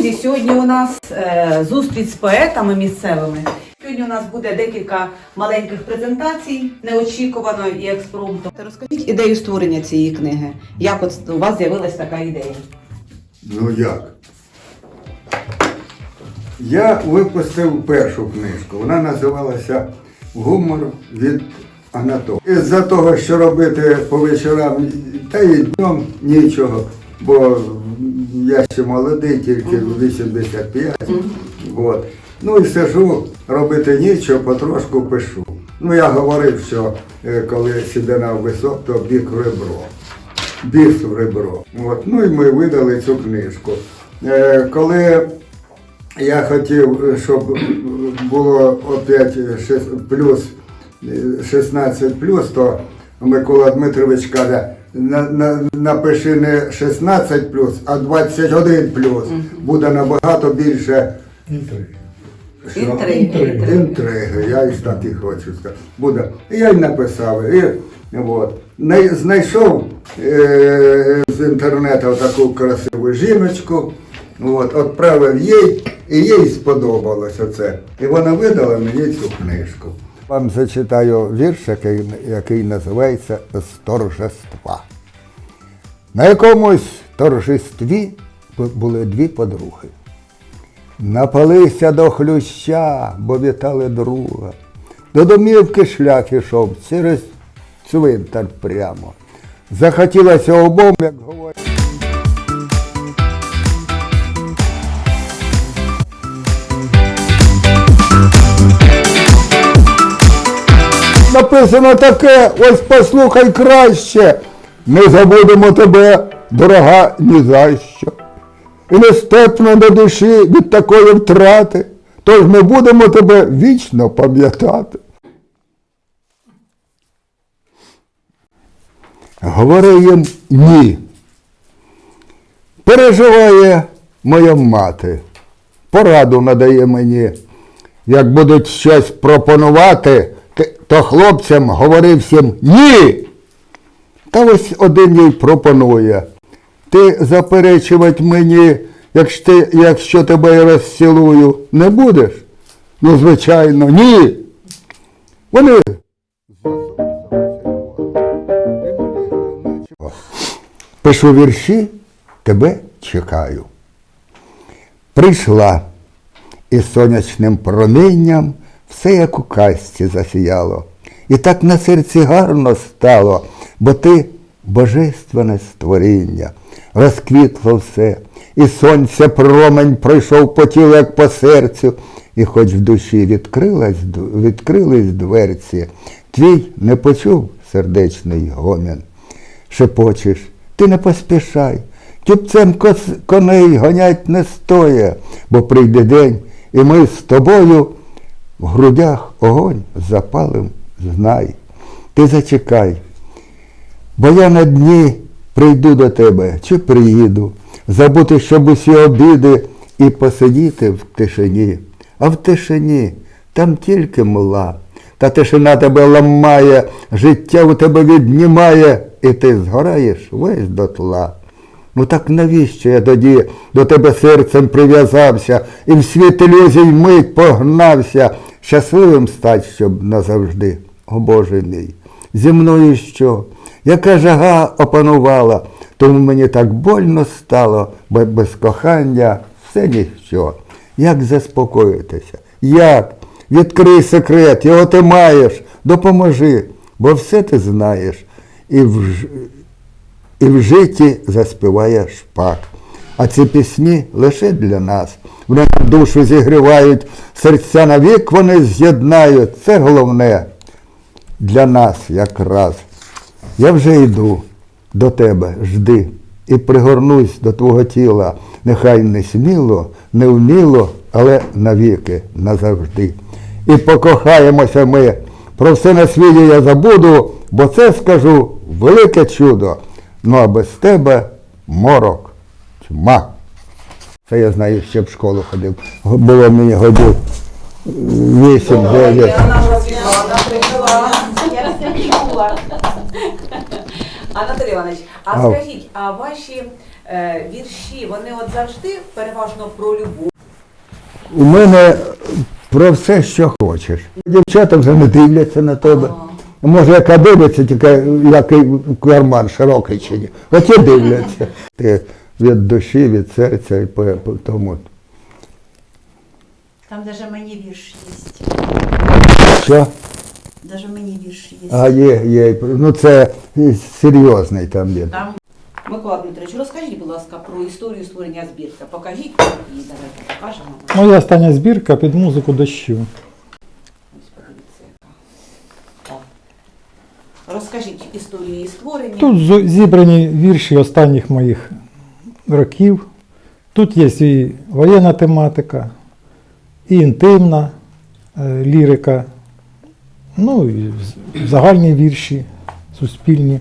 Друзі, сьогодні у нас е, зустріч з поетами місцевими. Сьогодні у нас буде декілька маленьких презентацій, неочікувано і експромтом. Розкажіть ідею створення цієї книги. Як от у вас з'явилась така ідея? Ну як? Я випустив першу книжку. Вона називалася Гумор від Анатолія. Із-за того, що робити по вечорам, та й днем нічого, бо я ще молодий, тільки 85. От. Ну і сижу, робити нічого, потрошку пишу. Ну я говорив, що е, коли сідина висок, то бік в ребро біс в ребро. От. Ну і ми видали цю книжку. Е, коли я хотів, щоб було опять плюс е, 16 плюс, то Микола Дмитрович каже, на, на, напиши не 16 плюс, а 21 плюс. Буде набагато більше що? Інтриги. Інтриги. Інтриги, я і так і хочу сказати. Буде. І я й написав. І, от. Най- Знайшов е, з інтернету таку красиву жіночку, от, відправив їй, і їй сподобалося це. І вона видала мені цю книжку. Вам зачитаю вірш, який, який називається З торжества. На якомусь торжестві були дві подруги. Напалися до хлюща, бо вітали друга. До домівки шлях ішов через цвинтар прямо. Захотілося обом, як говорять. Написано таке, ось послухай краще. Не забудемо тебе, дорога, ні за що. І не степно до душі від такої втрати, тож ми будемо тебе вічно пам'ятати. Говори їм ні. Переживає моя мати, пораду надає мені. Як будуть щось пропонувати, то хлопцям говори всім ні. Та ось один їй пропонує. Ти заперечувати мені, якщо, ти, якщо тебе я розцілую, не будеш? Ну, звичайно, ні. Вони. Пишу вірші, тебе чекаю. Прийшла із сонячним промінням все як у казці засіяло. І так на серці гарно стало, бо ти божественне створіння, розквітло все, і сонця промень пройшов по тілу, як по серцю, і хоч в душі відкрилась, відкрились дверці, твій не почув сердечний гомін. Шепочеш, ти не поспішай, тюбцем коней гонять не стоє, бо прийде день, і ми з тобою в грудях огонь запалим, знай. Ти зачекай, бо я на дні прийду до тебе чи приїду, забути, щоб усі обіди і посидіти в тишині. А в тишині там тільки мла, та тишина тебе ламає, життя у тебе віднімає, і ти згораєш весь дотла. Ну так навіщо я тоді до тебе серцем прив'язався і в світ ілюзій мить погнався, щасливим стать, щоб назавжди, о мій. Зі мною що? Яка жага опанувала, тому мені так больно стало, бо без кохання все ніщо. Як заспокоїтися? Як? Відкрий секрет, його ти маєш, допоможи, бо все ти знаєш. І в, і в житті заспіває шпак. А ці пісні лише для нас. Вони душу зігрівають, серця навік вони з'єднають. Це головне для нас якраз. Я вже йду до тебе, жди, і пригорнусь до твого тіла, нехай не сміло, не вміло, але навіки, назавжди. І покохаємося ми. Про все на світі я забуду, бо це скажу велике чудо. Ну а без тебе морок, тьма. Це я знаю, ще в школу ходив. Було мені годів 8-9. Анна Світлана прийшла. Я все чула. А Анатолій Іванович, а Ау. скажіть, а ваші е, вірші, вони от завжди переважно про любов? У мене про все, що хочеш. Дівчата вже не дивляться на тебе. Може, яка дивиться, тільки який карман широкий чи ні. Оті дивляться. Ти від душі, від серця і по, по тому. Там даже мені вірш є. Що? Даже мені вірш є. А є, є. Ну це серйозний там є. Там Микола Дмитрович, розкажіть, будь ласка, про історію створення збірки. Покажіть її, давайте покажемо. Моя остання збірка під музику дощу. Ось подивіться, яка. Так. Розкажіть історію її створення. Тут зо- зібрані вірші останніх моїх років. Тут є і воєнна тематика, і інтимна е, лірика, ну і загальні вірші, суспільні.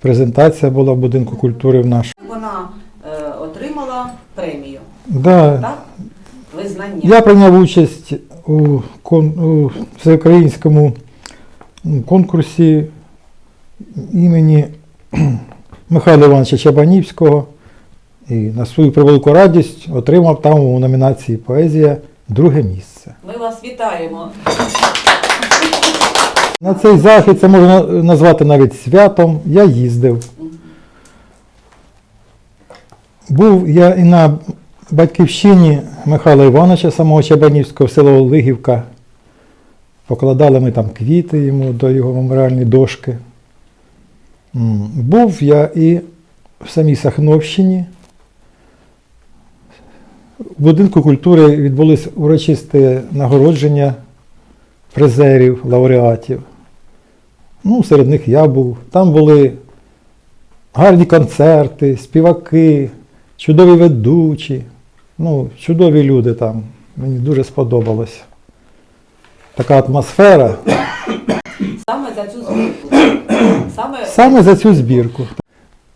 Презентація була в будинку культури в нашому. Вона е, отримала премію. Да, Так? Визнання. Я прийняв участь у, кон- у всеукраїнському конкурсі імені Михайла Івановича Чабанівського і на свою превелику радість отримав там у номінації Поезія друге місце. Ми вас вітаємо. На цей захід це можна назвати навіть святом. Я їздив. Був я і на батьківщині Михайла Івановича, самого Чабанівського, в село Лигівка. Покладали ми там квіти йому до його меморіальної дошки. Був я і в самій Сахновщині. В будинку культури відбулись урочисті нагородження призерів, лауреатів. Ну, серед них я був. Там були гарні концерти, співаки, чудові ведучі. Ну, чудові люди там. Мені дуже сподобалось. Така атмосфера. Саме за цю збірку. Саме Саме за цю збірку.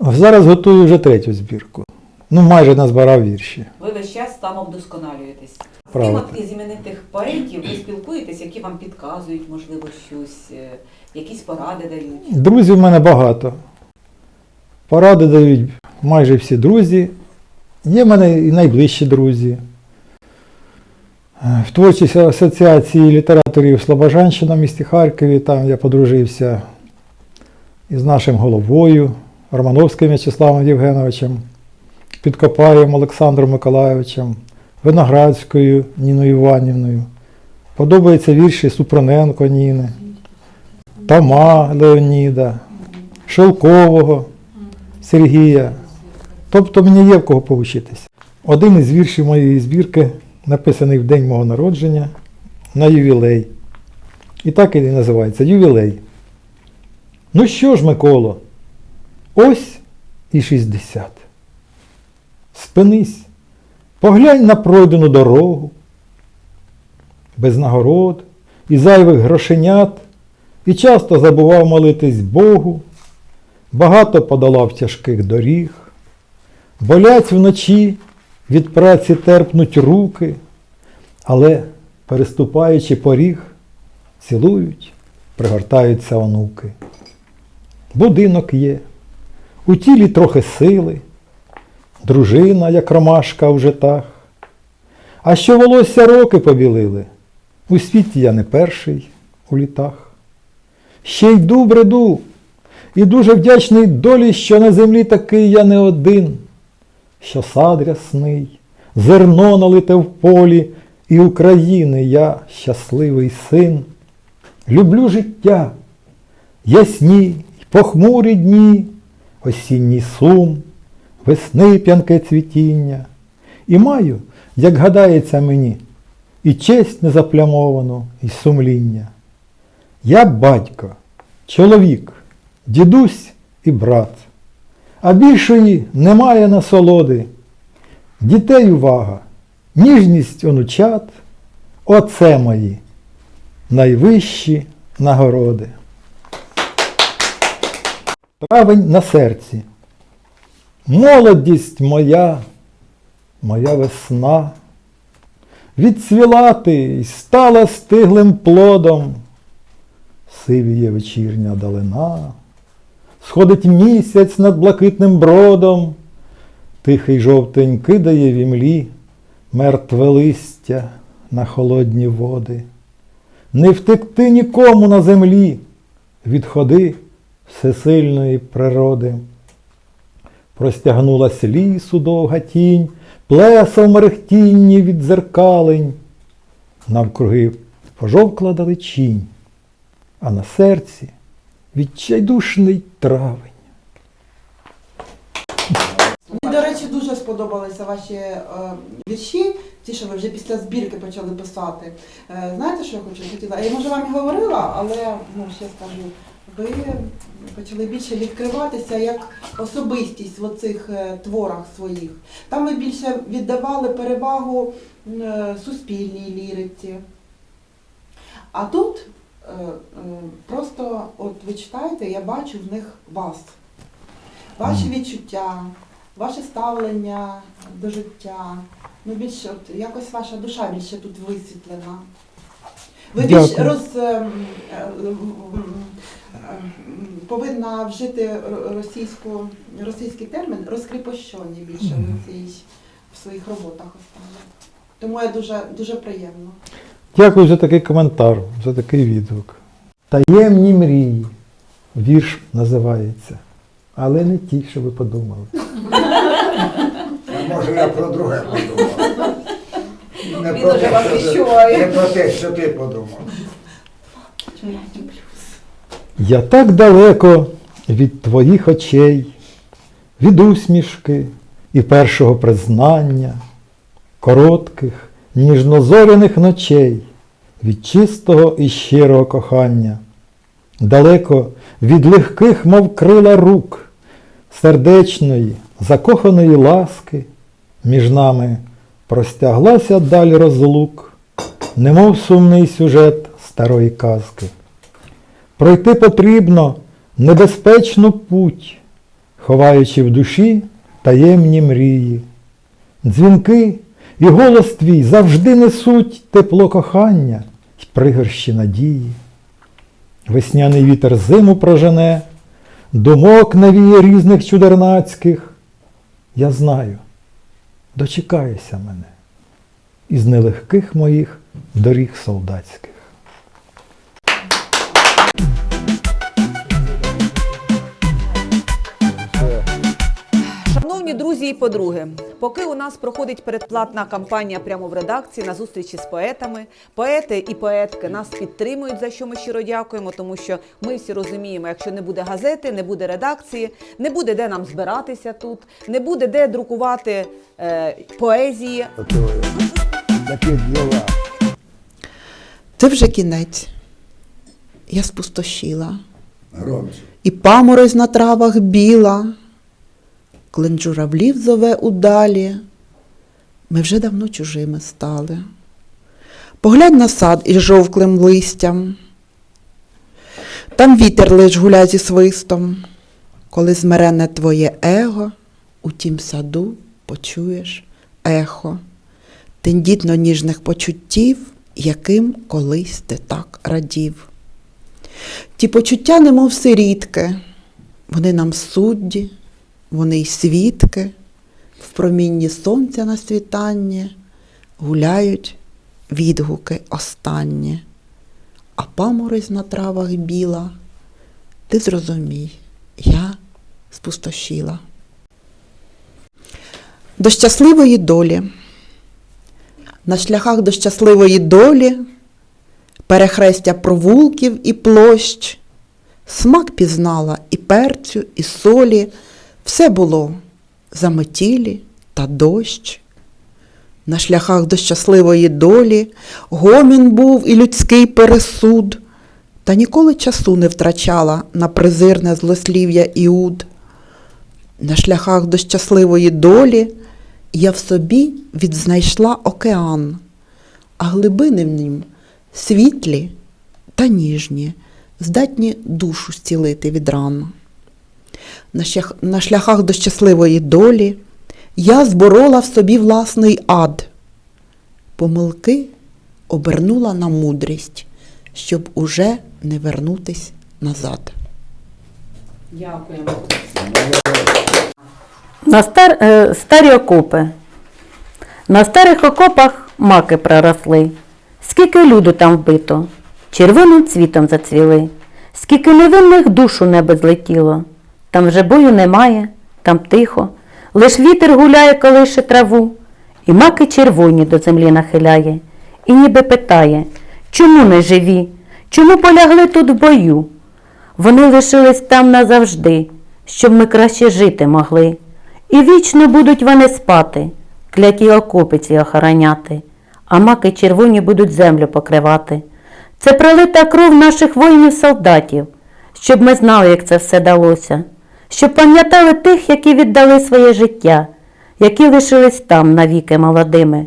Зараз готую вже третю збірку. Ну, майже назбирав вірші. ви весь час там вдосконалюєтесь. З ким із іменитих поетів ви спілкуєтесь, які вам підказують, можливо, щось, е, якісь поради дають. Друзів в мене багато. Поради дають майже всі друзі. Є в мене і найближчі друзі. Е, В творчій асоціації літераторів Слобожанщина в місті Харкові, там я подружився із нашим головою Романовським В'ячеславом Євгеновичем, Підкопаєм Олександром Миколайовичем, Виноградською Ніною Іванівною. Подобаються вірші Супроненко Ніни, Тома Леоніда, Шелкового Сергія. Тобто мені є в кого повчитися. Один із віршів моєї збірки написаний в день мого народження на ювілей. І так і називається Ювілей. Ну що ж, Миколо, ось і 60. Спинись, поглянь на пройдену дорогу, без нагород і зайвих грошенят, і часто забував молитись Богу, багато подолав тяжких доріг, болять вночі, від праці терпнуть руки, але, переступаючи поріг, цілують, пригортаються онуки. Будинок є, у тілі трохи сили, дружина, як ромашка у житах. А що волосся роки побілили, у світі я не перший у літах. Ще йду бреду, і дуже вдячний долі, що на землі такий я не один, що сад рясний, зерно налите в полі, і України я щасливий син. Люблю життя, ясні й похмурі дні, осінній сум, весни п'янке цвітіння. І маю, як гадається мені, і честь незаплямовану, і сумління. Я батько, чоловік, дідусь і брат, а більшої немає насолоди. Дітей увага, ніжність онучат, оце мої найвищі нагороди. Травень на серці. Молодість моя, моя весна. Відцвіла ти й стала стиглим плодом. Сивіє вечірня далина, сходить місяць над блакитним бродом, тихий жовтень кидає в імлі мертве листя на холодні води. Не втекти нікому на землі від ходи всесильної природи. Простягнулась лісу довга тінь, плеса в мерехтінні від дзеркалень. Навкруги пожовкла далечінь, а на серці відчайдушний травень. Мені, до речі, дуже сподобалися ваші е, вірші, ті, що ви вже після збірки почали писати. Е, знаєте, що я хочу хотіла? Я може вам і говорила, але ну, ще скажу. Ви почали більше відкриватися як особистість в оцих е, творах своїх. Там ви більше віддавали перевагу е, суспільній ліриці. А тут е, просто, от ви читаєте, я бачу в них вас. Ваші відчуття, ваше ставлення до життя. Ну, більше, от, якось ваша душа більше тут висвітлена. Ви більш роз, ем, повинна вжити російську, російський термін розкріпощені більше Мгм. в, цій, в своїх роботах останніх. Тому я дуже, дуже приємно. Дякую за такий коментар, за такий відгук. Таємні мрії. Вірш називається. Але не ті, що ви подумали. Може, я про друге подумав. Не про те, що ти подумав. Я так далеко від твоїх очей, від усмішки і першого признання, коротких, ніжнозоряних ночей, від чистого і щирого кохання, далеко від легких, мов крила рук, сердечної, закоханої ласки, між нами простяглася даль розлук, немов сумний сюжет старої казки. Пройти потрібно небезпечну путь, ховаючи в душі таємні мрії. Дзвінки і голос твій завжди несуть тепло кохання й пригорщі надії. Весняний вітер зиму прожене, думок навіє різних чудернацьких. Я знаю, дочекаєшся мене із нелегких моїх доріг солдатських. Друзі і подруги, поки у нас проходить передплатна кампанія прямо в редакції на зустрічі з поетами, поети і поетки нас підтримують, за що ми щиро дякуємо, тому що ми всі розуміємо, якщо не буде газети, не буде редакції, не буде де нам збиратися тут, не буде де друкувати е, поезії. Це вже кінець. Я спустошіла. Громче. І паморозь на травах біла, клин журавлів зове удалі. Ми вже давно чужими стали. Поглянь на сад із жовклим листям. Там вітер лиш гуля зі свистом, коли змирене твоє его, у тім саду почуєш ехо, тендітно ніжних почуттів, яким колись ти так радів. Ті почуття немов сирітки, вони нам судді, вони й свідки, в промінні сонця на світанні гуляють відгуки останні, а паморозь на травах біла, ти зрозумій, я спустошіла. До щасливої долі. На шляхах до щасливої долі. Перехрестя провулків і площ, смак пізнала і перцю, і солі, все було заметілі та дощ. На шляхах до щасливої долі гомін був і людський пересуд, та ніколи часу не втрачала на презирне злослів'я Іуд. На шляхах до щасливої долі я в собі відзнайшла океан, а глибини в нім світлі та ніжні, здатні душу зцілити від ран. На, шляхах до щасливої долі я зборола в собі власний ад. Помилки обернула на мудрість, щоб уже не вернутись назад. Дякуємо. На стар, е, старі окопи. На старих окопах маки проросли. Скільки люду там вбито, червоним цвітом зацвіли. Скільки невинних душ у небо злетіло. Там вже бою немає, там тихо, лиш вітер гуляє, колише траву, і маки червоні до землі нахиляє, і ніби питає, чому не живі, чому полягли тут в бою? Вони лишились там назавжди, щоб ми краще жити могли. І вічно будуть вони спати, кляті окопиці охороняти, а маки червоні будуть землю покривати. Це пролита кров наших воїнів-солдатів, щоб ми знали, як це все далося, щоб пам'ятали тих, які віддали своє життя, які лишились там навіки молодими,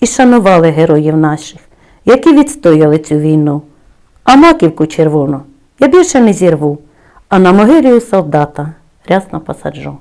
і шанували героїв наших, які відстояли цю війну. А маківку червону я більше не зірву, а на могилі у солдата рясно посаджу.